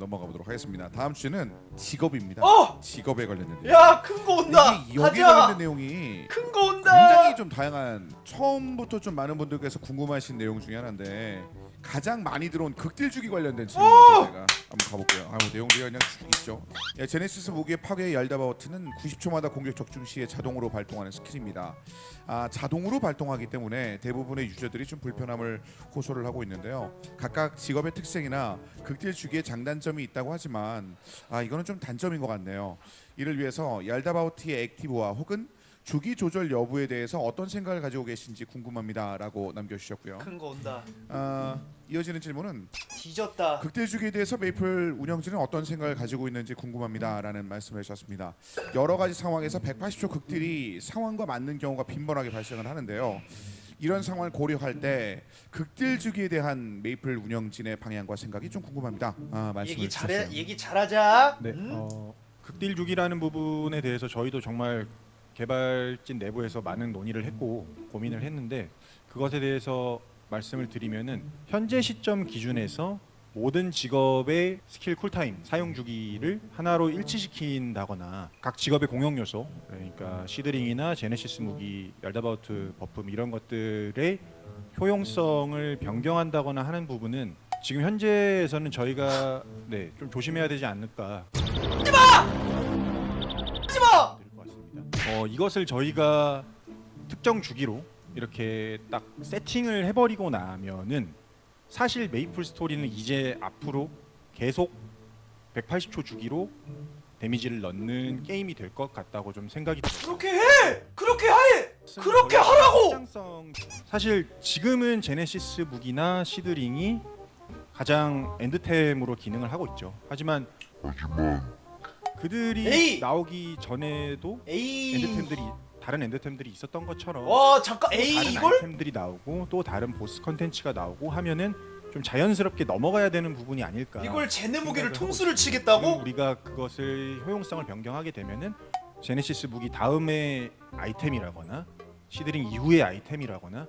넘어가 보도록 하겠습니다. 다음 주제는 직업입니다. 어! 직업에 관련된 내용. 야 큰 거 온다. 이게 가자. 관련된 내용이 큰 거 온다. 굉장히 좀 다양한 처음부터 좀 많은 분들께서 궁금하신 내용 중에 하나인데 가장 많이 들어온 극딜주기 관련된 질문입니다. 제가 한번 가볼게요. 아유 내용들이 그냥 쭉 있죠. 예, 제네시스 무기의 파괴 얄다바워트는 90초마다 공격 적중 시에 자동으로 발동하는 스킬입니다. 아, 자동으로 발동하기 때문에 대부분의 유저들이 좀 불편함을 호소를 하고 있는데요. 각각 직업의 특성이나 극딜주기의 장단점이 있다고 하지만 아 이거는 좀 단점인 것 같네요. 이를 위해서 얄다바워트의 액티브와 혹은 주기 조절 여부에 대해서 어떤 생각을 가지고 계신지 궁금합니다라고 남겨주셨고요. 큰 거 온다. 아, 이어지는 질문은 뒤졌다. 극딜주기에 대해서 메이플 운영진은 어떤 생각을 가지고 있는지 궁금합니다라는 말씀을 하셨습니다. 여러 가지 상황에서 180초 극딜이 상황과 맞는 경우가 빈번하게 발생을 하는데요. 이런 상황을 고려할 때 극딜 주기에 대한 메이플 운영진의 방향과 생각이 좀 궁금합니다. 아, 말씀을 얘기 잘해. 주셨어요. 얘기 잘하자. 네. 음? 어, 극딜 주기라는 부분에 대해서 저희도 정말 개발진 내부에서 많은 논의를 했고 고민을 했는데 그것에 대해서 말씀을 드리면은 현재 시점 기준에서 모든 직업의 스킬 쿨타임 사용 주기를 하나로 일치시킨다거나 각 직업의 공용 요소 그러니까 시드링이나 제네시스 무기 얄다바우트 버프 이런 것들의 효용성을 변경한다거나 하는 부분은 지금 현재에서는 저희가 네, 좀 조심해야 되지 않을까 어, 이것을 저희가 특정 주기로 이렇게 딱 세팅을 해버리고 나면은 사실 메이플 스토리는 이제 앞으로 계속 180초 주기로 데미지를 넣는 게임이 될 것 같다고 좀 생각이 들어요. 그렇게 해. 그렇게 해. 그렇게 하라고! 확장성 사실 지금은 제네시스 무기나 시드링이 가장 엔드템으로 기능을 하고 있죠. 하지만 그들이 에이! 나오기 전에도 에이. 엔드템들이 다른 엔드템들이 있었던 것처럼 와 잠깐. 또 에이 다른 이걸? 아이템들이 나오고 또 다른 보스 컨텐츠가 나오고 하면은 좀 자연스럽게 넘어가야 되는 부분이 아닐까. 이걸 제네 무기를 생각을 통수를 하고 지금 치겠다고? 우리가 그것을 효용성을 변경하게 되면은 제네시스 무기 다음의 아이템이라거나 시드링 이후의 아이템이라거나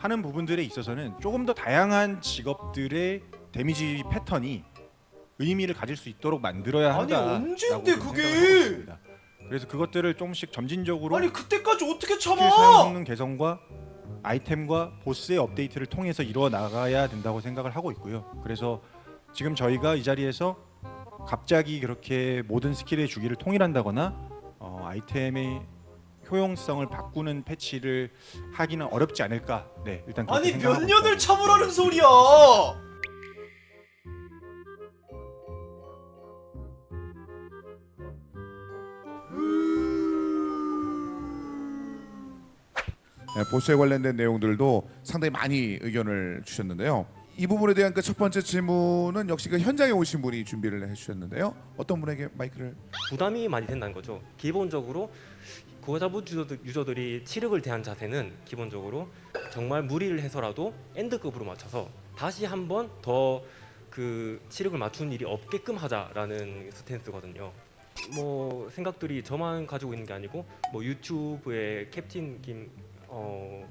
하는 부분들에 있어서는 조금 더 다양한 직업들의 데미지 패턴이 의미를 가질 수 있도록 만들어야 아니, 한다. 언제인데 그게? 그래서 그것들을 조금씩 점진적으로 아니 그때까지 어떻게 스킬 사용 참아? 성능 개선과 아이템과 보스의 업데이트를 통해서 이루어 나가야 된다고 생각을 하고 있고요. 그래서 지금 저희가 이 자리에서 갑자기 그렇게 모든 스킬의 주기를 통일한다거나 어, 아이템의 효용성을 바꾸는 패치를 하기는 어렵지 않을까. 네, 일단 그렇게 아니 몇 생각하고 년을 있습니다. 참으라는 소리야. 보스에 관련된 내용들도 상당히 많이 의견을 주셨는데요. 이 부분에 대한 그 첫 번째 질문은 역시 그 현장에 오신 분이 준비를 해주셨는데요. 어떤 분에게 마이크를 부담이 많이 된다는 거죠. 기본적으로 고자부 유저들, 유저들이 치력을 대한 자세는 기본적으로 정말 무리를 해서라도 엔드급으로 맞춰서 다시 한번 더 그 치력을 맞춘 일이 없게끔 하자라는 스탠스거든요. 뭐 생각들이 저만 가지고 있는 게 아니고 뭐 유튜브에 캡틴 김 어,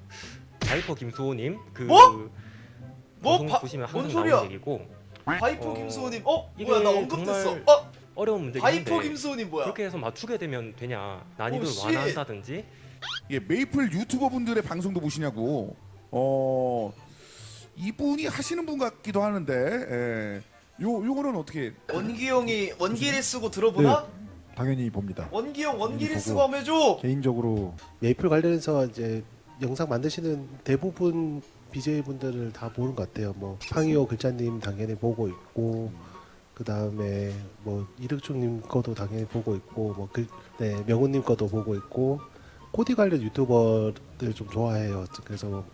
바이퍼 김수호님 그 뭐? 뭐 방송 바- 보시면 뭔 항상 소리야? 나오는 얘기고 바이퍼 어, 김수호님. 어 이게 뭐야 나 언급됐어. 정말 어 어려운 문제긴 바이퍼 한데 김수호님 뭐야? 그렇게 해서 맞추게 되면 되냐 난이도를 오, 씨. 완화한다든지 예, 메이플 유튜버 분들의 방송도 보시냐고. 어 이분이 하시는 분 같기도 하는데 예. 요 요거는 어떻게 원기 형이 원기를 쓰고 들어보나? 당연히 봅니다. 원기 형 원기를 보고. 쓰고 해줘. 개인적으로 메이플 관련해서 이제 영상 만드시는 대부분 BJ 분들을 다 보는 것 같아요. 뭐 팡이오 글자님 당연히 보고 있고 그 다음에 뭐 이득중님 거도 당연히 보고 있고 뭐글네 명훈님 거도 보고 있고 코디 관련 유튜버들 좀 좋아해요. 그래서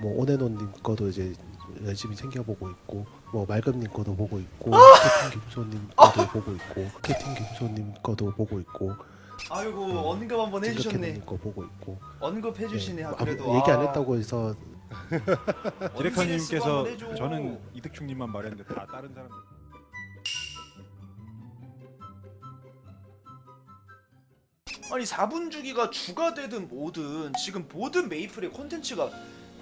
뭐 오네노님 거도 이제 열심히 챙겨보고 있고 뭐 말금님 거도 보고 있고 캐틴 김소님 거도 보고 있고 캐틴 김소님 거도 보고 있고 아이고 언급 한번 해주셨네. 거 보고 있고 언급 해주시네. 네, 아, 그래도 얘기 안 아, 했다고 해서 디렉터님께서 해줘. 저는 이득충님만 말했는데 다 다른 사람들. 아니 4분 주기가 주가 되든 뭐든 지금 모든 메이플의 콘텐츠가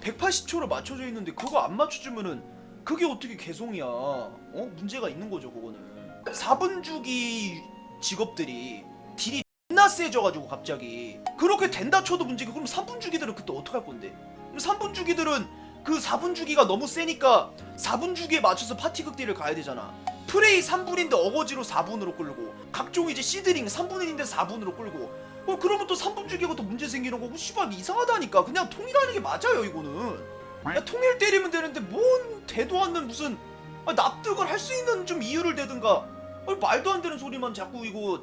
180초로 맞춰져 있는데 그거 안 맞춰주면은 그게 어떻게 개성이야? 어? 문제가 있는 거죠, 그거는. 4분 주기 직업들이 딜이 존나 세져가지고 갑자기 그렇게 된다 쳐도 문제고 그럼 3분 주기들은 그때 어떡할 건데? 그럼 3분 주기들은 그 4분 주기가 너무 세니까 4분 주기에 맞춰서 파티 극 딜을 가야 되잖아. 프레이 3분인데 어거지로 4분으로 끌고 각종 이제 시드링 3분인데 4분으로 끌고 어 그러면 또 3분 주기가 또 문제 생기는 거고 씨발 이상하다니까. 그냥 통일하는 게 맞아요 이거는. 야, 통일 때리면 되는데 뭔 대도 않는 무슨 아, 납득을 할 수 있는 좀 이유를 대든가. 아니, 말도 안 되는 소리만 자꾸 이거.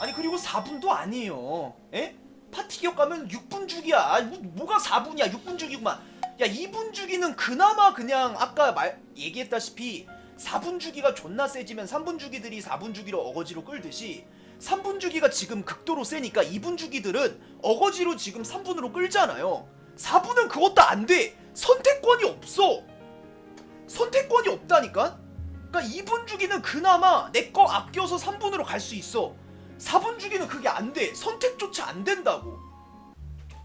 아니 그리고 4분도 아니에요. 에? 파티 기업 가면 6분 주기야. 아, 뭐, 뭐가 4분이야? 6분 주기구만. 야 2분 주기는 그나마 그냥 아까 말 얘기했다시피 4분 주기가 존나 세지면 3분 주기들이 4분 주기로 어거지로 끌듯이 3분 주기가 지금 극도로 세니까 2분 주기들은 어거지로 지금 3분으로 끌잖아요. 4분은 그것도 안 돼. 선택권이 없어. 선택권이 없다니까? 그러니까 2분 주기는 그나마 내 거 아껴서 3분으로 갈 수 있어. 4분 주기는 그게 안 돼. 선택조차 안 된다고.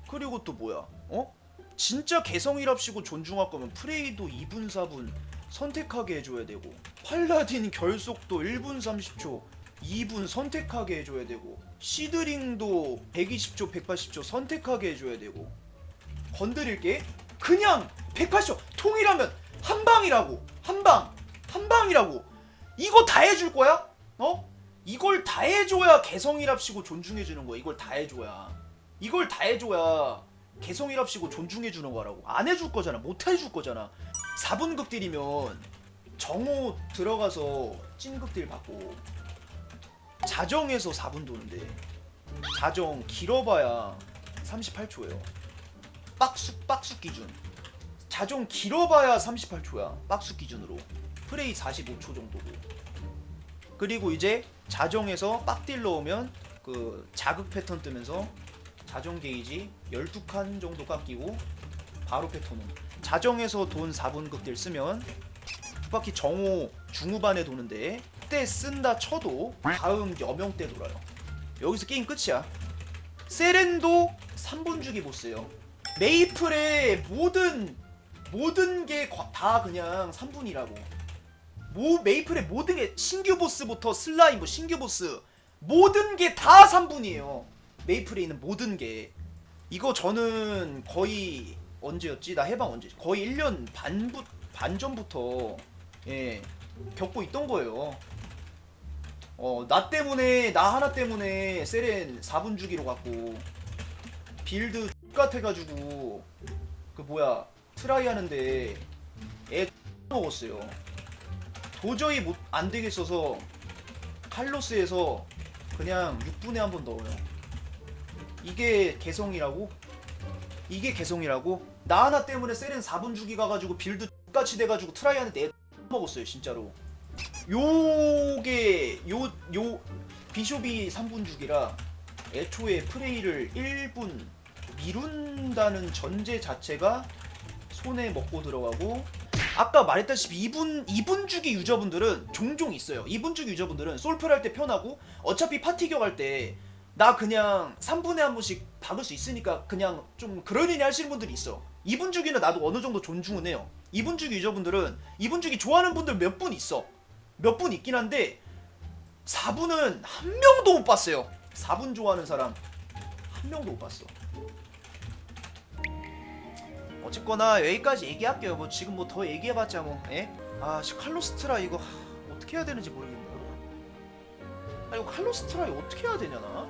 그리고 또 뭐야? 어? 진짜 개성이랍시고 존중할 거면 프레이도 2분 4분 선택하게 해줘야 되고. 팔라딘 결속도 1분 30초 2분 선택하게 해줘야 되고 시드링도 120초 180초 선택하게 해줘야 되고 건드릴 게. 그냥 180초 통일하면 한 방이라고. 한 방. 한 방이라고. 이거 다 해줄 거야? 어? 이걸 다 해줘야 개성이랍시고 존중해주는 거야. 이걸 다 해줘야. 이걸 다 해줘야 개성이랍시고 존중해주는 거라고. 안 해줄 거잖아. 못 해줄 거잖아. 4분 극 딜이면 정오 들어가서 찐 극 딜 받고 자정에서 4분 도는데 자정 길어봐야 38초예요. 빡수 빡수 기준. 자정 길어봐야 38초야 빡수 기준으로. 프레이 45초 정도고 그리고 이제 자정에서 빡딜 넣으면 그 자극 패턴 뜨면서 자정 게이지 12칸 정도 깎이고 바로 패턴은 자정에서 돈 4분 극딜 쓰면 두 바퀴 정오 중후반에 도는데 그때 쓴다 쳐도 다음 여명 때 돌아요. 여기서 게임 끝이야. 세렌도 3분 주기 보스예요. 메이플의 모든 모든 게 다 그냥 3분이라고. 모 메이플의 모든 게 신규 보스부터 슬라임 뭐 신규 보스 모든 게 다 3분이에요. 메이플에 있는 모든 게. 이거 저는 거의 언제였지? 나 해방 언제 거의 1년 반부 반 전부터 예 겪고 있던 거예요 어 나 때문에 나 하나 때문에 세렌 4분 주기로 갔고 빌드 같아가지고 그 뭐야 트라이 하는데 애 먹었어요. 도저히 못 안 되겠어서 칼로스에서 그냥 6분에 한 번 넣어요. 이게 개성이라고? 이게 개성이라고? 나 하나 때문에 세렌 4분 주기 가가지고 빌드 같이 돼가지고 트라이 하는데 애 먹었어요 진짜로. 요게 요 요 비숍이 3분 주기라 애초에 프레이를 1분 미룬다는 전제 자체가 손에 먹고 들어가고 아까 말했다시피 2분 2분 주기 유저분들은 종종 있어요. 2분 주기 유저분들은 솔플 할 때 편하고 어차피 파티 격 할 때 나 그냥 3분에 한 번씩 박을 수 있으니까 그냥 좀 그러려니 하시는 분들이 있어. 2분 주기는 나도 어느 정도 존중은 해요. 2분 주기 유저분들은 2분 주기 좋아하는 분들 몇 분 있어. 몇 분 있긴 한데 4분은 한 명도 못 봤어요. 4분 좋아하는 사람 한 명도 못 봤어. 어쨌거나 여기까지 얘기할게요. 뭐 지금 뭐 더 얘기해봤자 뭐, 예? 아, 씨, 칼로스트라 이거 하, 어떻게 해야 되는지 모르겠네요. 아, 이거 칼로스트라 이거 어떻게 해야 되냐 나?